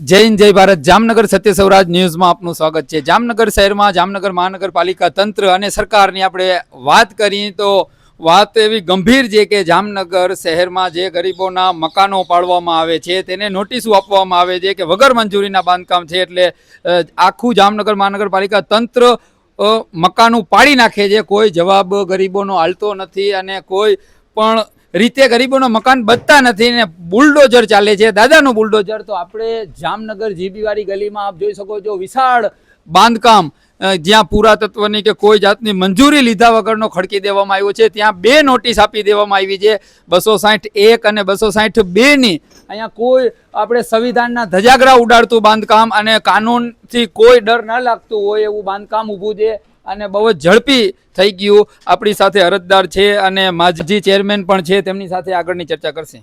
જય હિન્દ, જય ભારત. જામનગર સત્ય સૌરાજ ન્યૂઝમાં આપનું સ્વાગત છે. જામનગર શહેરમાં, જામનગર મહાનગરપાલિકા તંત્ર અને સરકારની આપણે વાત કરીએ તો વાત એવી ગંભીર છે કે જામનગર શહેરમાં જે ગરીબોના મકાનો પાડવામાં આવે છે, તેને નોટિસો આપવામાં આવે છે કે વગર મંજૂરીના બાંધકામ છે એટલે આખું જામનગર મહાનગરપાલિકા તંત્ર મકાનો પાડી નાખે છે. કોઈ જવાબ ગરીબોનો હાલતો નથી અને કોઈ પણ રીતે ગરીબોનો મકાન બચતા નથી ને બુલડોઝર ચાલે છે. દાદાનું બુલડોઝર તો આપણે જામનગર જીબીવાળી ગલીમાં આપ જોઈ શકો છો, વિશાળ બાંધકામ જ્યાં પુરાતત્વની કે કોઈ જાતની મંજૂરી લીધા વગરનો ખડકી દેવામાં આવ્યો છે. ત્યાં બે નોટિસ આપી દેવામાં આવી છે, બસો સાઠ એક અને બસો સાઠ બેની અહીંયા કોઈ આપણે સંવિધાનના ધજાગરા ઉડાડતું બાંધકામ અને કાનૂનથી કોઈ ડર ન લાગતું હોય એવું બાંધકામ ઊભું છે. અને બહુ જ ઝડપી થઈ ગયું. આપણી સાથે અરજદાર છે અને માજી ચેરમેન પણ છે. તેમની સાથે આગળની ચર્ચા કરશે.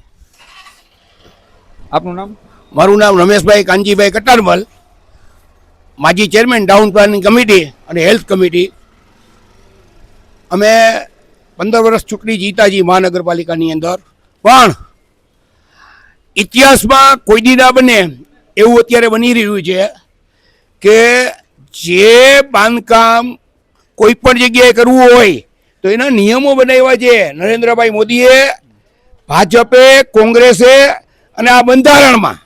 આપનું નામ? મારું નામ રમેશભાઈ કાનજીભાઈ કટારમલ, માજી ચેરમેન ટાઉન પ્લાનિંગ કમિટી અને હેલ્થ કમિટી. અમે પંદર વર્ષ ચૂંટણી જીતાજી મહાનગરપાલિકાની અંદર. પણ ઇતિહાસમાં કોઈ દી ના બને એવું અત્યારે બની રહ્યું છે કે જે બાંધકામ કોઈ પણ જગ્યાએ કરવું હોય, તો એના નિયમો બનાવ્યા છે. નરેન્દ્રભાઈ મોદીએ ભાજપે, કોંગ્રેસે અને આ બંધારણમાં.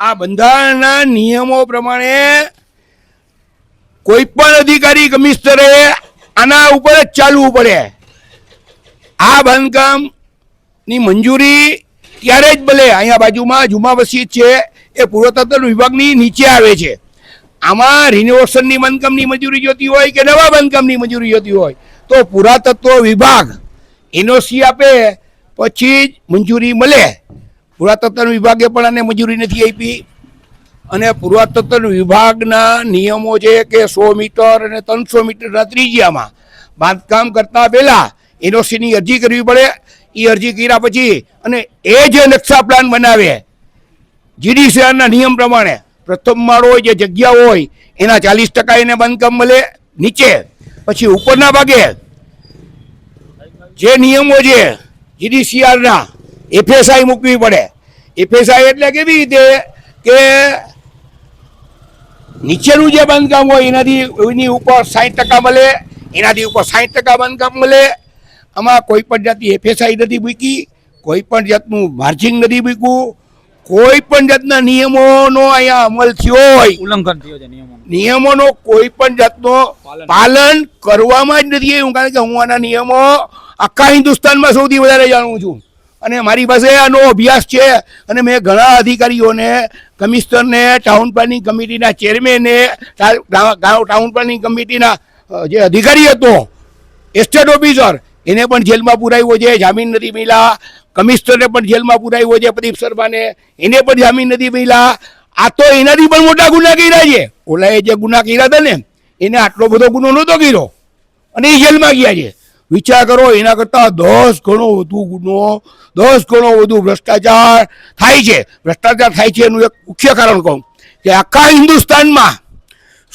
આ બંધારણના નિયમો પ્રમાણે કોઈ પણ અધિકારી કમિશનરે આના ઉપર જ ચાલવું પડે. આ બાંધકામની મંજૂરી ત્યારે જ ભલે અહીંયા બાજુમાં જુમા મસ્જિદ છે, એ પુરાતત્વ વિભાગની નીચે આવે છે. આમાં રિનોવેશનની બાંધકામની મંજૂરી જોતી હોય કે નવા બાંધકામની મંજૂરી જોતી હોય, તો પુરાતત્વ વિભાગ એનઓસી આપે, પછી જ મંજૂરી મળે. પુરાતત્વ વિભાગે પણ આને મંજૂરી નથી આપી. અને પુરાતત્વ વિભાગના નિયમો છે કે સો મીટર અને ત્રણસો મીટરના ત્રિજ્યામાં બાંધકામ કરતા પહેલાં એનઓસીની અરજી કરવી પડે. એ અરજી કર્યા પછી અને એ જે નકશા પ્લાન બનાવે. જીડીસીઆરના નિયમ પ્રમાણે. પ્રથમ માળો જે જગ્યા હોય, એના ચાલીસ ટકા એને બાંધકામ મળે નીચે. પછી ઉપરના ભાગે જે નિયમો છે જીડીસીઆરના એફએસઆઈ મૂકવી પડે. એફએસઆઈ એટલે કેવી રીતે? કે નીચેનું જે બાંધકામ હોય, એનાથી એની ઉપર સાઠ ટકા મળે, એનાથી ઉપર સાઠ ટકા બાંધકામ મળે. આમાં કોઈ પણ જાતની એફએસઆઈ નથી મૂકી, કોઈ પણ જાતનું માર્જિંગ નથી મૂક્યું. કોઈ પણ જાતના નિયમોનો અહીંયા અમલ થયો હોય ઉલ્લંઘન થયો છે નિયમોનું નિયમોનો કોઈ પણ જાતનો પાલન. કરવામાં જ નથી આવ્યું કારણ કે હું આના નિયમો આખા હિન્દુસ્તાનમાં સૌથી વધારે જાણું છું અને મારી પાસે આનો અભ્યાસ છે અને મેં ઘણા અધિકારીઓને કમિશનરને ટાઉન પ્લાનિંગ કમિટીના ચેરમેને ટાઉન પ્લાનિંગ કમિટીના જે અધિકારી હતો એસ્ટેટ ઓફિસર એને પણ જેલમાં પુરાવ્યો છે, જામીન નથી મળ્યા. કમિશનરને પણ જેલમાં પુરાવ્યો છે, પ્રદીપ શર્માને. એને પણ જામીન નથી મળ્યા. આ તો એનાથી પણ મોટા ગુના કર્યા છે. ઓલાએ જે ગુના કર્યા હતા ને, એને આટલો બધો ગુનો નહોતો કર્યો. અને એ જેલમાં ગયા છે. વિચાર કરો, એના કરતાં દસ ગણો વધુ ગુનો, દસ ગણો વધુ ભ્રષ્ટાચાર થાય છે. ભ્રષ્ટાચાર થાય છે એનું એક મુખ્ય કારણ કહું કે આખા હિન્દુસ્તાનમાં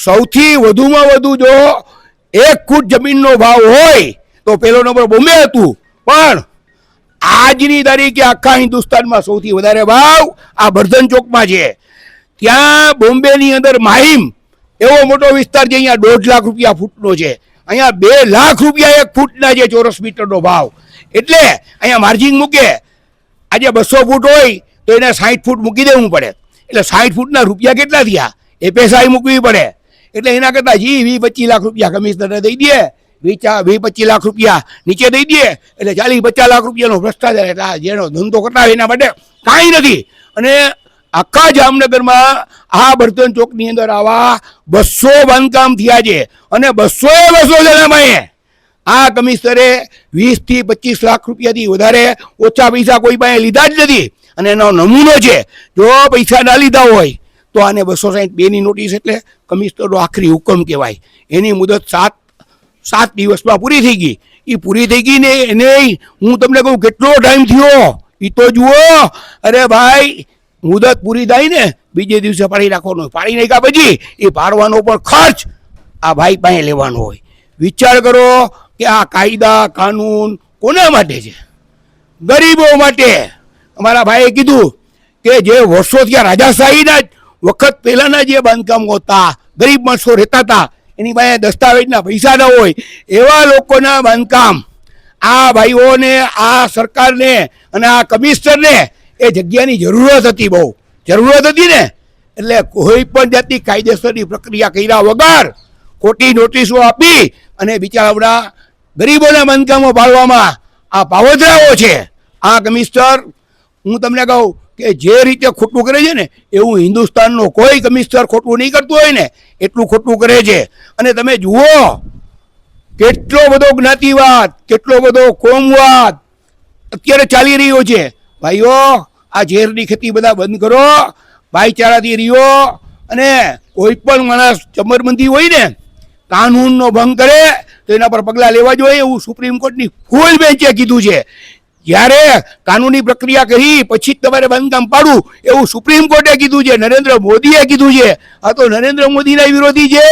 સૌથી વધુમાં વધુ જો એક ફૂટ જમીનનો ભાવ હોય તો પેલો નંબર બોમ્બે હતું. પણ આજની તારીખે આખા હિન્દુસ્તાનમાં સૌથી વધારે ભાવ આ બર્ધન ચોકમાં છે. ત્યાં બોમ્બેની અંદર માહિમ એવો મોટો વિસ્તાર છે, અહીંયા દોઢ લાખ રૂપિયા ફૂટનો છે. અહીંયા બે લાખ રૂપિયા એક ફૂટના છે ચોરસ મીટરનો ભાવ. એટલે અહીંયા માર્જિંગ મૂકે. આજે બસો ફૂટ હોય તો એને સાઠ ફૂટ મૂકી દેવું પડે. એટલે સાઠ ફૂટના રૂપિયા કેટલા થયા? એ પૈસા મૂકવી પડે. એટલે એના કરતાં જી વી પચીસ લાખ રૂપિયા કમિશનરને દઈ દે. વી ચા વી પચીસ લાખ રૂપિયા નીચે દઈ દે. એટલે ચાલીસ પચાસ લાખ રૂપિયાનો ભ્રષ્ટાચાર એટલે જેનો ધંધો કરતા એના માટે કાંઈ નથી. અને આખા જામનગરમાં આ બર્તન ચોકની અંદર આવા બસો બાંધકામ થયા છે. અને બસો બસો જણામાં આ કમિશનરે વીસથી પચીસ લાખ રૂપિયાથી વધારે ઓછા પૈસા કોઈ પાસે લીધા જ નથી. અને એનો નમૂનો છે, જો પૈસા ના લીધા હોય, તો આને બસો સાહીઠ બેની નોટિસ એટલે કમિશનરનો આખરી હુકમ કહેવાય. એની મુદત સાત સાત દિવસમાં પૂરી થઈ ગઈ. એ પૂરી થઈ ગઈ ને એને હું તમને કહું, કેટલો ટાઈમ થયો? એ તો જુઓ. અરે ભાઈ, મુદત પૂરી થાય ને, બીજે દિવસે પાડી નાખવાનો. પાડી નાખ્યા પછી એ પાડવાનો પણ ખર્ચ આ ભાઈ પાસે લેવાનો હોય. વિચાર કરો કે આ કાયદા, કાનૂન કોના માટે છે? ગરીબો માટે. અમારા ભાઈએ કીધું કે જે વર્ષોથી આ રાજાશાહીના વખત પહેલાના જે બાંધકામો હતા, ગરીબ માણસો રહેતા હતા એની પાસે દસ્તાવેજના પૈસા ન હોય, એવા લોકોના બાંધકામ આ ભાઈઓને, આ સરકારને અને આ કમિશનરને એ જગ્યાની જરૂરત હતી બહુ. જરૂરત હતી ને? એટલે કોઈ પણ જાતની કાયદેસરની પ્રક્રિયા કર્યા વગર ખોટી નોટિસો આપી અને બિચારા ગરીબોના બાંધકામો પાડવામાં આ પાવતરાઓ છે. આ કમિશનર, હું તમને કહું કે જે રીતે ખોટું કરે છે ને, એવું હિન્દુસ્તાનનો કોઈ કમિશનર ખોટું નહીં કરતું હોય ને એટલું ખોટું કરે છે. અને તમે જુઓ, કેટલો બધો જ્ઞાતિવાદ, કેટલો બધો કોમવાદ અત્યારે ચાલી રહ્યો છે. ભાઈઓ, આ ઝેરની ખેતી બધા બંધ કરો, ભાઈચારાથી રહ્યો અને કોઈ પણ માણસ ચમરબંધી હોય ને, કાનૂનનો ભંગ કરે, તો એના પર પગલાં લેવા જોઈએ. એવું સુપ્રીમ કોર્ટની ફૂલ બેન્ચે કીધું છે. જ્યારે કાનૂની પ્રક્રિયા કરી, પછી જ તમારે બાંધકામ પાડવું, એવું સુપ્રીમ કોર્ટે કીધું છે, નરેન્દ્ર મોદીએ કીધું છે. આ તો નરેન્દ્ર મોદીના વિરોધી છે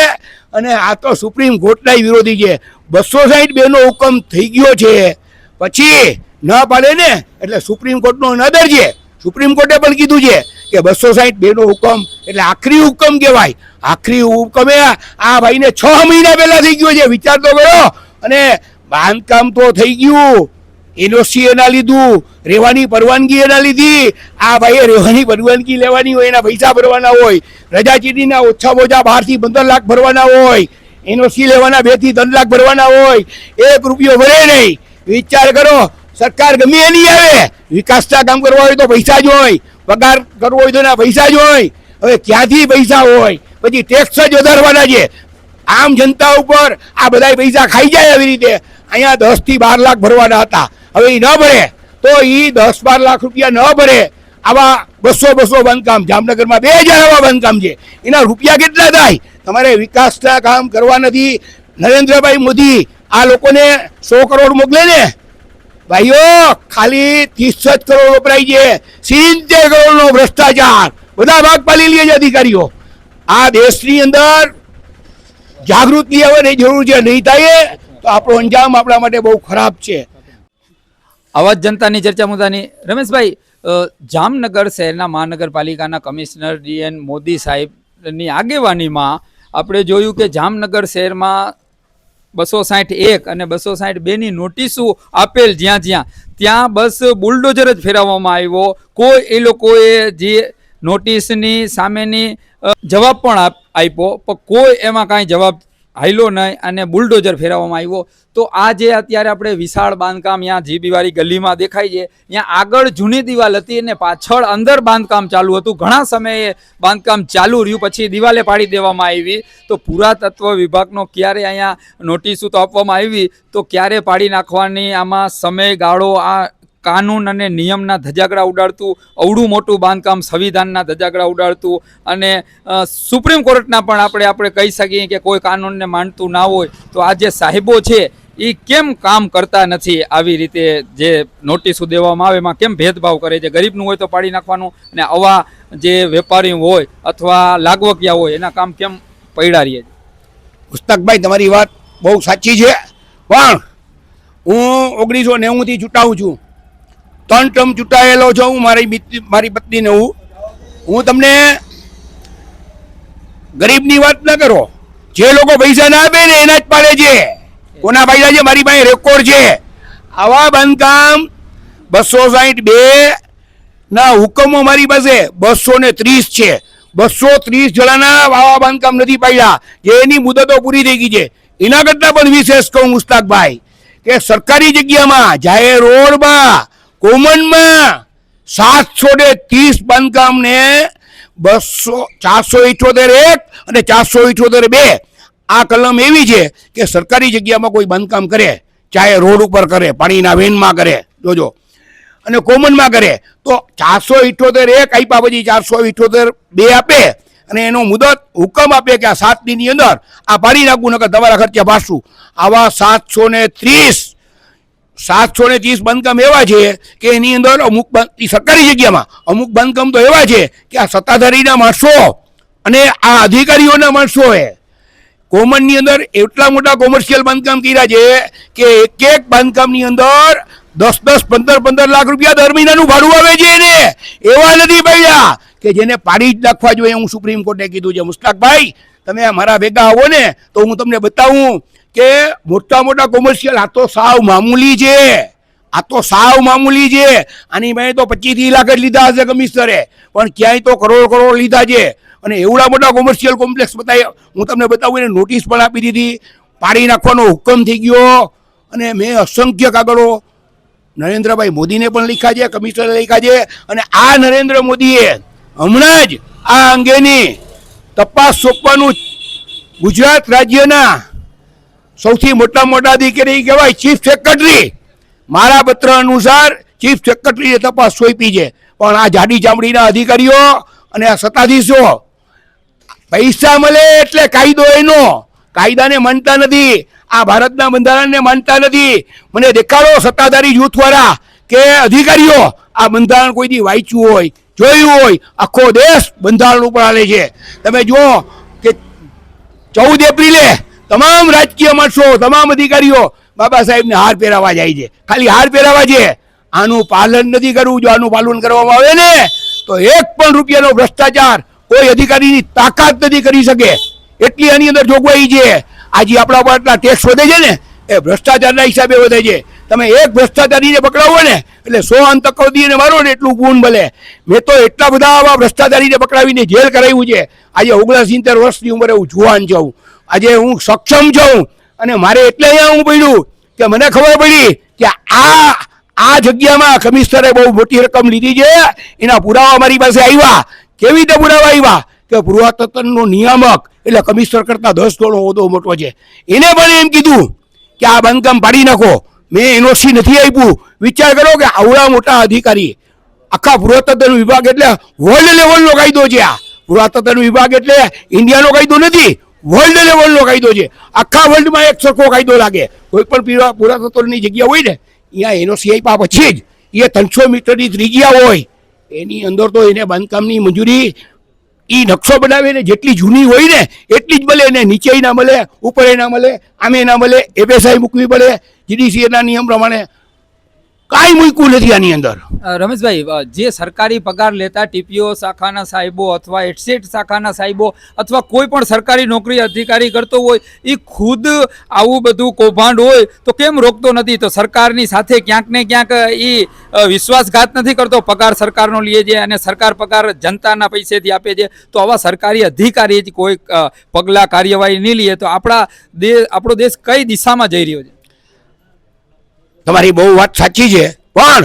અને આ તો સુપ્રીમ કોર્ટના વિરોધી છે. બસો સાહીઠ બેનો હુકમ થઈ ગયો છે. પછી ન પાડે ને, એટલે સુપ્રીમ કોર્ટનો નદર છે. સુપ્રીમ કોર્ટે પણ કીધું છે કે બસો સાહીઠ બેનો હુકમ, એટલે આખરી હુકમ કહેવાય. આખરી હુકમે આ ભાઈને છ મહિના પહેલા થઈ ગયો છે. વિચાર તો કરો. અને બાંધકામ તો થઈ ગયું. એનઓસી એના લીધું રહેવાની પરવાનગી એના લીધી. આ ભાઈએ રહેવાની પરવાનગી લેવાની હોય, એના પૈસા ભરવાના હોય રજા ચીડીના ઓછા બારથી પંદર લાખ ભરવાના હોય, એનઓસી લેવાના બેથી ત્રણ લાખ ભરવાના હોય, એક રૂપિયો ભરે નહીં. વિચાર કરો, સરકાર ગમે એની આવે, વિકાસના કામ કરવા હોય તો પૈસા જ હોય, પગાર કરવો હોય તો એના પૈસા જ હોય. હવે ક્યાંથી પૈસા હોય? પછી ટેક્સ જ વધારવાના છે. આમ જનતા ઉપર આ બધા પૈસા ખાઈ જાય આવી રીતે. અહીંયા દસથી બાર લાખ ભરવાના હતા. હવે એ ન ભરે, તો એ દસ બાર લાખ રૂપિયા ન ભરે. આવા બસો બસો બંધકામ, જામનગરમાં બે હજાર આવા બંધકામ છે. એના રૂપિયા કેટલા થાય? તમારે વિકાસના કામ કરવા નથી. નરેન્દ્રભાઈ મોદી આ લોકોને સો કરોડ મોકલે ને. ભાઈઓ, ખાલી ત્રીસ જ કરોડ વપરાય છે. સિત્તેર કરોડનો ભ્રષ્ટાચાર. બધા ભાગ પાલી લે છે અધિકારીઓ. આ દેશની અંદર જાગૃતિ આવવાની જરૂર છે. નહીં થાય તો આપણો અંજામ આપણા માટે બહુ ખરાબ છે. આવા જનતાની ચર્ચા મુદ્દાની. રમેશભાઈ જામનગર શહેરના મહાનગરપાલિકાના કમિશનર ડીએન મોદી સાહેબની આગેવાનીમાં આપણે જોયું કે જામનગર શહેરમાં બસો સાઠ એક અને બસો સાઠ બેની નોટિસો આપેલ જ્યાં જ્યાં, ત્યાં બસ બુલડોઝર જ ફેરવવામાં આવ્યો. કોઈ એ લોકોએ જે નોટિસની સામેની જવાબ પણ આપ- આપ્યો. પણ કોઈ એમાં કાંઈ જવાબ હાલ્યો નહીં અને બુલડોઝર ફેરવવામાં આવ્યો. તો આ જે અત્યારે આપણે વિશાળ બાંધકામ ત્યાં જીબીવાળી ગલીમાં દેખાય છે, ત્યાં આગળ જૂની દિવાલ હતી અને પાછળ અંદર બાંધકામ ચાલુ હતું. ઘણા સમયે બાંધકામ ચાલુ રહ્યું, પછી દિવાલે પાડી દેવામાં આવી. તો પુરાતત્વ વિભાગનો ક્યારે અહીંયા નોટિસો તો આપવામાં આવી, તો ક્યારે પાડી નાખવાની, આમાં સમયગાળો, આ કાનૂન અને નિયમના ધજાગડા ઉડાડતું અવડું મોટું બાંધકામ સંવિધાનના ધજાગડા ઉડાડતું અને સુપ્રીમ કોર્ટના પણ આપણે આપણે કહી શકીએ કે કોઈ કાનૂનને માનતું ના હોય તો આ જે સાહેબો છે એ કેમ કામ કરતા નથી આવી રીતે જે નોટિસો દેવામાં આવે, એમાં કેમ ભેદભાવ કરે છે? ગરીબનું હોય તો પાડી નાખવાનું અને આવા જે વેપારી હોય અથવા લાગવકિયા હોય, એના કામ કેમ પડ્યા રહીએ પુસ્તકભાઈ, તમારી વાત બહુ સાચી છે. પણ હું ઓગણીસો નેવુંથી ચૂંટાવું છું. ત્રણ ટર્મ ચૂંટાયેલો છું હું, મારી મારી પત્નીને હું. હું તમને ગરીબની વાત ના કરો. જે લોકો પૈસા ના આપે ને એના જ પાડે છે. કોના પૈસા છે? મારી પાસે રેકોર્ડ છે. આવા બાંધકામ બસો સાહીઠ બે ના હુકમો મારી પાસે બસો ને ત્રીસ છે. બસો ત્રીસ જણાના આવા બાંધકામ નથી પાડ્યા જે એની મુદતો પૂરી થઈ ગઈ છે. એના કરતાં પણ વિશેષ કહું મુસ્તાકભાઈ કે સરકારી જગ્યામાં જાહેર રોડમાં કોમનમાં સાતસો ને ત્રીસ બાંધકામને બસો, ચારસો ઇઠોતેર એક અને ચારસો ઇઠોતેર બે. આ કલમ એવી છે કે સરકારી જગ્યામાં કોઈ બાંધકામ કરે, ચાહે રોડ ઉપર કરે, પાણીના વેનમાં કરે, જોજો. અને કોમનમાં કરે, તો ચારસો ઇઠોતેર એક આપ્યા પછી ચારસો ઇઠોતેર બે આપે અને એનો મુદત હુકમ આપે કે આ સાત દિનની અંદર આ પાડી નાખવું નકર તમારા ખર્ચે પાછું આવા સાતસો ને ત્રીસ સાતસો ને ત્રીસ બાંધકામ એવા છે કે એની અંદર અમુક સરકારી જગ્યામાં અમુક બાંધકામ તો એવા છે કે આ સત્તાધારીના માણસો અને આ અધિકારીઓના માણસોએ કોમનની અંદર એટલા મોટા કોમર્શિયલ બાંધકામ કર્યા છે કે એક એક બાંધકામની અંદર દસ દસ, પંદર પંદર લાખ રૂપિયા દર મહિનાનું ભાડું આવે છે એને. એવા નથી પડ્યા. કે જેને પાડી જ નાખવા જોઈએ હું સુપ્રીમ કોર્ટે કીધું છે. મુસ્તાકભાઈ, તમે મારા ભેગા આવો ને તો હું તમને બતાવું કે મોટા મોટા કોમર્શિયલ આ તો સાવ મામૂલી છે. આ તો સાવ મામૂલી છે. આની મેં તો પચીસ ત્રીસ લાખ જ લીધા હશે કમિશનરે. પણ ક્યાંય તો કરોડ કરોડ લીધા છે. અને એવડા મોટા કોમર્શિયલ કોમ્પ્લેક્સ બતાવી, હું તમને બતાવું, એને નોટિસ પણ આપી દીધી. પાડી નાખવાનો હુકમ થઈ ગયો. અને મેં અસંખ્ય કાગળો નરેન્દ્રભાઈ મોદીને પણ લખ્યા છે, કમિશનરે લખ્યા છે. અને આ નરેન્દ્ર મોદીએ હમણાં જ આ અંગેની તપાસ સોંપવાનું ગુજરાત રાજ્યના સૌથી મોટા મોટા અધિકારી કહેવાય ચીફ સેક્રેટરી. મારા પત્ર અનુસાર ચીફ સેક્રેટરીએ તપાસ સોંપી છે. પણ આ જાડી ચામડીના અધિકારીઓ અને આ સત્તાધીશો પૈસા મળે એટલે કાયદો એનો. કાયદાને માનતા નથી. આ ભારતના બંધારણને માનતા નથી. મને દેખાડો સત્તાધારી જૂથવાળા કે અધિકારીઓ, આ બંધારણ કોઈ દી વાંચ્યું હોય? જોયું હોય, આખો દેશ બંધારણ ઉપર હાલે છે. તમે જુઓ કે ચૌદ એપ્રિલે તમામ રાજકીય માણસો, તમામ અધિકારીઓ બાબા સાહેબને હાર પહેરાવા જાય છે. ખાલી હાર પહેરાવા છે. આનું પાલન નથી કરવું, જો આનું પાલન કરવામાં આવે ને, તો એક પણ રૂપિયાનો ભ્રષ્ટાચાર કોઈ અધિકારીની તાકાત નથી કરી શકે. એટલી આની અંદર જોગવાઈ છે. આજે આપણા પર આટલા ટેક્સ વધે છે ને, એ ભ્રષ્ટાચારના હિસાબે વધે છે. તમે એક ભ્રષ્ટાચારીને પકડાવો ને, એટલે સો અંતકવદીને મારો ને એટલું ગુણ ભલે. મેં તો એટલા બધા આવા ભ્રષ્ટાચારીને પકડાવીને જેલ કરાવ્યું છે. આજે ઓગણસિત્તેર સિત્તેર વર્ષની ઉંમરે હું જુવાન છું. આજે હું સક્ષમ છું. અને મારે એટલે અહીંયા હું પડ્યું કે મને ખબર પડી કે આ આ જગ્યામાં કમિશનરે બહુ મોટી રકમ લીધી છે. એના પુરાવા મારી પાસે આવ્યા. કેવી રીતે પુરાવા આવ્યા? કે પુરાતત્વનો નિયામક, એટલે કમિશનર કરતાં દસ ગણો હોદો મોટો છે. એને પણ એમ કીધું કે આ બાંધકામ પાડી નાખો. મેં એનઓસી નથી આપ્યું? વિચાર કરો કે આવડા મોટા અધિકારી, આખા પુરાતત્વ વિભાગ એટલે વર્લ્ડ લેવલનો કાયદો છે આ. પુરાતત્વ વિભાગ એટલે ઇન્ડિયાનો કાયદો નથી વર્લ્ડ લેવલનો કાયદો છે. આખા વર્લ્ડમાં એક સરખો કાયદો લાગે. કોઈ પણ પીરા- પુરાતત્વની જગ્યા હોય ને, અહીંયા એનઓસી આપ્યા પછી જ. એ ત્રણસો મીટરની ત્રિજ્યા હોય. એની અંદર તો એને બાંધકામની મંજૂરી એ નકશો બનાવીને જેટલી જૂની હોય ને, એટલી જ મળે ને નીચે ના મળે ઉપર ના મળે આમે ના મળે એફએસઆઈ મૂકવી પડે. જીડીસીએના નિયમ પ્રમાણે કાંઈ મૂક્યું નથી આની અંદર. રમેશભાઈ જે સરકારી પગાર લેતા ટીપીઓ શાખાના સાહેબો અથવા એડસેટ શાખાના સાહેબો અથવા કોઈ પણ સરકારી નોકરી અધિકારી કરતો હોય એ ખુદ આવું બધું કૌભાંડ હોય તો કેમ રોકતો નથી? તો સરકારની સાથે ક્યાંક ને ક્યાંક એ વિશ્વાસઘાત નથી કરતો. પગાર સરકારનો લે છે અને સરકાર પગાર જનતાના પૈસેથી આપે છે. તો આવા સરકારી અધિકારી કોઈ પગલાં કાર્યવાહી નહીં લે તો આપણા દેશ આપણો દેશ કઈ દિશામાં જઈ રહ્યો છે? તમારી બહુ વાત સાચી છે, પણ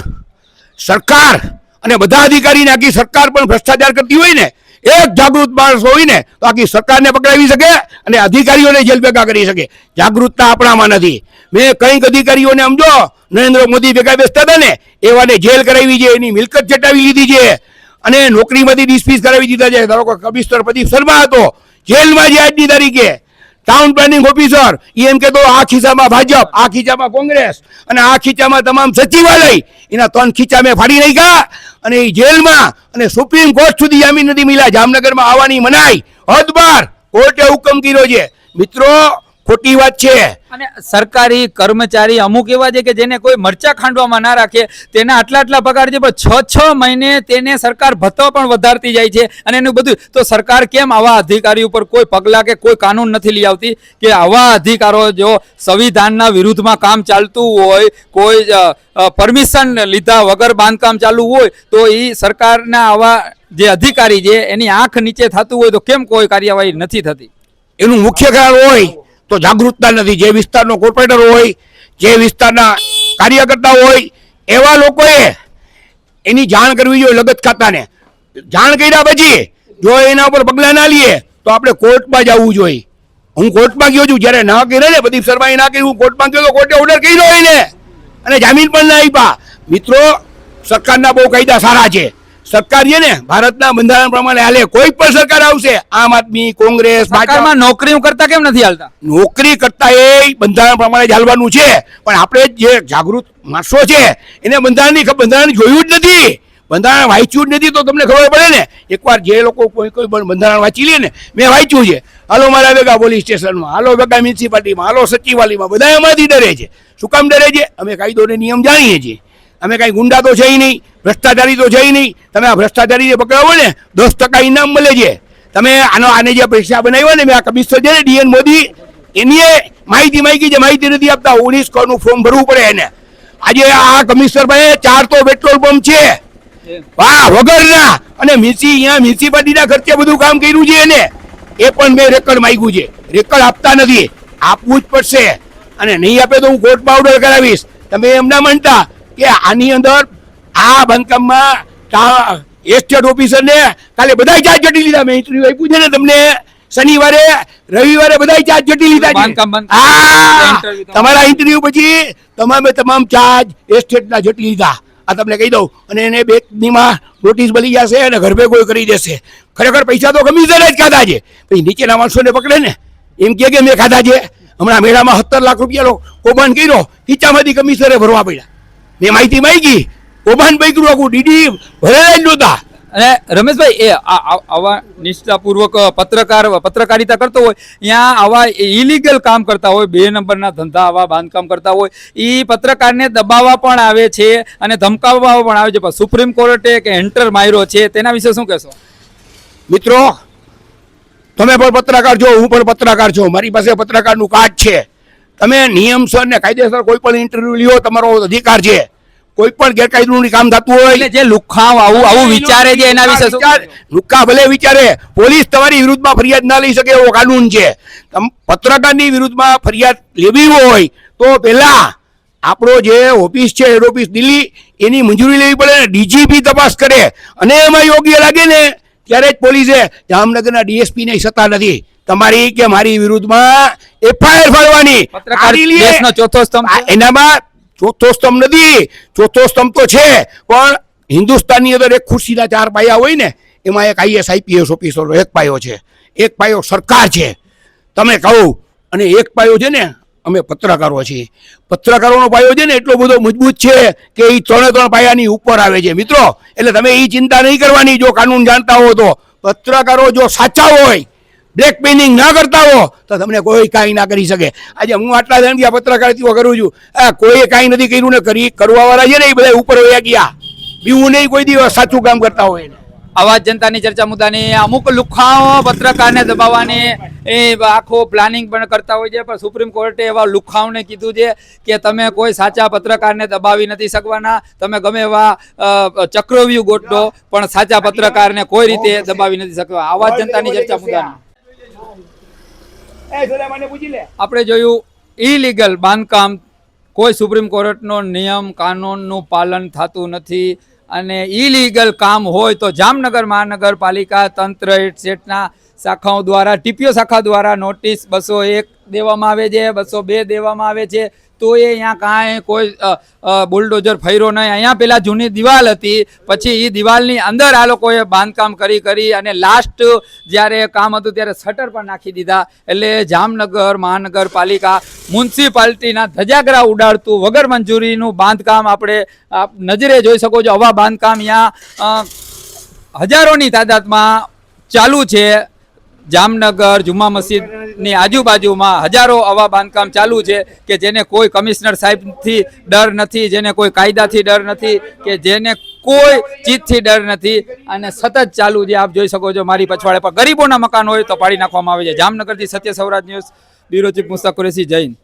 સરકાર અને બધા અધિકારીને આખી સરકાર પણ ભ્રષ્ટાચાર કરતી હોય ને, એક જાગૃત માણસ હોય ને, તો આખી સરકારને પકડાવી શકે અને અધિકારીઓને જેલ ભેગા કરી શકે. જાગૃતતા આપણામાં નથી. મેં કંઈક અધિકારીઓને સમજો, નરેન્દ્ર મોદી ભેગા બેસતા હતા ને, એવાને જેલ કરાવી છે, એની મિલકત ચટાવી લીધી છે, અને નોકરીમાંથી ડિસમિસ કરાવી દીધા છે. ધારો કે કમિશનર પ્રદીપ શર્મા હતો, જેલમાં જે આજની તારીખે. ટાઉન પ્લાનિંગ ઓફિસર ઈ એમ કહેતો આ ખીચામાં ભાજપ, આ ખીચામાં કોંગ્રેસ અને આ ખીચામાં તમામ સચિવાલય. એના ત્રણ ખીચા મેં ફાડી નાખ્યા અને એ જેલમાં અને સુપ્રીમ કોર્ટ સુધી જામીન નથી મળ્યા જામનગરમાં આવવાની મનાઈ. હદ બાર કોર્ટે હુકમ કર્યો છે. મિત્રો ખોટી વાત છે. અને સરકારી કર્મચારી અમુક એવા છે કે જેને કોઈ મરચા ખાંડવામાં ના રાખે તેના આટલા આટલા પગાર છે પણ છ છ મહિને તેને સરકાર ભથ્થો પણ વધારતી જાય છે. અને એનું બધું તો સરકાર કેમ આવા અધિકારી ઉપર કોઈ પગલાં કે કોઈ કાનૂન નથી લઈ આવતી કે આવા અધિકારો જો સંવિધાનના વિરુદ્ધમાં કામ ચાલતું હોય કોઈ પરમિશન લીધા વગર બાંધકામ ચાલુ હોય તો એ સરકારના આવા જે અધિકારી છે એની આંખ નીચે થતું હોય તો કેમ કોઈ કાર્યવાહી નથી થતી? એનું મુખ્ય કારણ હોય તો જાગૃતતા નથી. જે વિસ્તારનો કોર્પોરેટર હોય, જે વિસ્તારના કાર્યકર્તા હોય, એવા લોકોએ એની જાણ કરવી જોઈએ લગત ખાતાને. જાણ કર્યા પછી જો એના ઉપર પગલાં ના લઈએ તો આપણે કોર્ટમાં જવું જોઈએ. હું કોર્ટમાં ગયો છું, જ્યારે ના કર્યો ને, પ્રદીપ શર્માએ ના કર્યું, હું કોર્ટમાં ગયો તો કોર્ટે ઓર્ડર કર્યો એને. અને જામીન પણ ના આપ્યા. મિત્રો, સરકારના બહુ કાયદા સારા છે. સરકાર છે ને ભારતના બંધારણ પ્રમાણે હાલે. કોઈ પણ સરકાર આવશે આમ આદમી કોંગ્રેસ સરકારમાં નોકરીઓ કરતા કેમ નથી હાલતા? નોકરી કરતા એ બંધારણ પ્રમાણે ચાલવાનું છે. પણ આપણે જે જાગૃત માણસો છે એને બંધારણની બંધારણ જોયું જ નથી. બંધારણ વાંચ્યું જ નથી તો તમને ખબર પડે ને એકવાર જે લોકો કોઈ કોઈ પણ બંધારણ વાંચી લે ને મેં વાંચ્યું છે. હાલો મારા વેગા પોલીસ સ્ટેશનમાં હાલો વેગા મ્યુનિસિપાલિટીમાં હાલો સચિવાલયમાં બધા એમાંથી ડરે છે. શું કામ ડરે છે? અમે કાયદો નિયમ જાણીએ છીએ. અમે કાંઈ ગુંડા તો છે નહીં, ભ્રષ્ટાચારી તો છે નહીં. તમે આ ભ્રષ્ટાચારીને પકડાવો ને, દસ ટકા ઇનામ મળે છે. તમે આનો આને જે પૈસા બનાવ્યો ને, મેં આ કમિશનર છે ને, ડીએન મોદી, એની માહિતી માહિતી જે માહિતી નથી આપતા. ઓગણીસ કરોડનું ફોર્મ ભરવું પડે એને. આજે આ કમિશનર પાસે ચાર તો પેટ્રોલ પંપ છે. વાહ, વગરના. અને મ્યુનિસી અહીંયા મ્યુનિસિપાલિટીના ખર્ચે બધું કામ કર્યું છે એને. એ પણ મેં રેકર્ડ માગ્યું છે. રેકર્ડ આપતા નથી. આપવું જ પડશે. અને નહીં આપે તો હું કોર્ટમાં ઓર્ડર કરાવીશ. તમે એમ ના માનતા. કે આની અંદર આ બાંધકામમાં એસ્ટેટ ઓફિસરને કાલે બધા ચાર્જ જટી લીધા. મેં ઇન્ટરવ્યુ આપ્યું છે ને તમને શનિવારે રવિવારે બધા ચાર્જ જટી લીધા છે. તમારા- ઇન્ટરવ્યુ પછી તમામે તમામ ચાર્જ એસ્ટેટના જટી લીધા. આ તમને કહી દઉં. અને એને બે દીમાં નોટિસ બની જશે અને ઘર ભેગો કરી દેશે. ખરેખર પૈસા તો કમિશનરે જ ખાધા છે. પછી નીચેના માણસોને પકડે ને એમ કે કે મેં ખાધા છે. હમણાં મેળામાં સત્તર લાખ રૂપિયાનો કૌભાંડ કર્યો. ખીચામાંથી કમિશનરે ભરવા પડ્યા. મેં માહિતી માંગી કૌભાંડ પૈકરું આખું. ડીડી ભરેલા જ નહોતા. અને રમેશભાઈ એ આવા નિષ્ઠાપૂર્વક પત્રકાર પત્રકારિતા કરતો હોય ત્યાં આવા ઇલીગલ કામ કરતા હોય બે નંબરના ધંધા આવા બાંધકામ કરતા હોય એ પત્રકારને દબાવવા પણ આવે છે અને ધમકાવવા પણ આવે છે. પણ સુપ્રીમ કોર્ટે કે એન્ટર માર્યો છે. તેના વિશે શું કહેશો? મિત્રો તમે પણ પત્રકાર છો હું પણ પત્રકાર છું. મારી પાસે પત્રકારનું કાર્ડ છે. તમે નિયમસર ને કાયદેસર કોઈ પણ ઇન્ટરવ્યુ લ્યો તમારો અધિકાર છે. કોઈ પણ ગેરકાયદેનું કામ થતું હોય એટલે જે લુખાવ આવું આવું વિચારે છે એના વિશે લુખા ભલે વિચારે પોલીસ તમારી વિરુદ્ધમાં ફરિયાદ ના લઈ શકે એવો કાનૂન છે. પત્રકારની વિરુદ્ધમાં ફરિયાદ લેવી હોય તો પહેલા આપણો જે ઓફિસ છે હેડ ઓફિસ દિલ્હી એની મંજૂરી લેવી પડે ને ડીજીપી તપાસ કરે. અને એમાં યોગ્ય લાગે ને ત્યારે જ પોલીસે જામનગરના ડીએસપી ને સત્તા નથી. તમારી કે મારી વિરુદ્ધમાં એફઆઈઆર કાઢી દેશનો ચોથો સ્તંભ એનામાં ચોથો સ્તંભ નથી ચોથો સ્તંભ તો છે પણ હિન્દુસ્તાનની અંદર એક ખુરશીના ચાર પાયા હોય ને એમાં એક આઈએસ આઈપીએસ ઓફિસરનો એક પાયો છે. એક પાયો સરકાર છે. તમે કહું અને એક પાયો છે ને અમે પત્રકારો છીએ. પત્રકારોનો પાયો છે ને એટલો બધો મજબૂત છે કે એ ત્રણે ત્રણ પાયાની ઉપર આવે છે. મિત્રો એટલે તમે એ ચિંતા નહીં કરવાની જો કાનૂન જાણતા હો તો. પત્રકારો જો સાચા હોય બ્લેક પેનિંગ ના કરતા હો, તો તમને કોઈ કાંઈ ના કરી શકે. આજે હું આટલા સમજ્યા પત્રકારિતા કરું છું. આ કોઈ કાંઈ નથી કર્યું ને કરી કરવા વાળા છે ને એ બધા ઉપર વયા ગયા. બીવું નહીં કોઈ દિવસ સાચું કામ કરતા હોય આવા જનતાની ચર્ચા મુદ્દાની અમુક લુખાઓ પત્રકારને દબાવવાની એ આખો પ્લાનિંગ પણ કરતા હોય છે. પણ સુપ્રીમ કોર્ટે એવા લુખાઓને કીધું છે કે તમે કોઈ સાચા પત્રકારને દબાવી નથી શકવાના. તમે ગમે એવા ચક્રવ્યૂહ ગોઠવો, પણ સાચા પત્રકારને કોઈ રીતે દબાવી નથી શકવા. આવાજ જનતાની ચર્ચા મુદ્દાની. આપણે જોયું ઇલીગલ બાંધકામ, કોઈ સુપ્રીમ કોર્ટનો નિયમ, કાનૂનનું પાલન થતું નથી અને ઇલીગલ કામ હોય તો જામનગર મહાનગરપાલિકા તંત્ર સેટના શાખાઓ દ્વારા, ટીપીઓ શાખા દ્વારા નોટિસ બસો એક દેવામાં આવે છે, બસો બે દેવામાં આવે છે, તો એ અહીંયા કાંઈ કોઈ બુલડોઝર ફર્યો નહીં. અહીંયા પેલા જૂની દિવાલ હતી, પછી એ દિવાલની અંદર આ લોકોએ બાંધકામ કરી કરી અને લાસ્ટ જ્યારે કામ હતું ત્યારે શટર પણ નાખી દીધા. એટલે જામનગર, મહાનગરપાલિકા મ્યુનિસિપાલિટીના ધજાગરા ઉડાડતું વગર મંજૂરીનું બાંધકામ આપણે, આપ નજરે જોઈ શકો છો. આવા બાંધકામ અહીંયા હજારોની તાદાદમાં ચાલુ છે. જામનગર જુમા મસ્જિદની આજુબાજુમાં હજારો આવા બાંધકામ ચાલુ છે કે જેને કોઈ કમિશનર સાહેબથી ડર નથી, જેને કોઈ કાયદાથી ડર નથી, કે જેને કોઈ ચીજથી ડર નથી. અને સતત ચાલુ છે, આપ જોઈ શકો છો મારી પછવાડે પર ગરીબોના મકાન હોય તો પાડી નાખવામાં આવે છે. જામનગરથી Satya Sauraj news, bureau chief Mustaq Qureshi Jain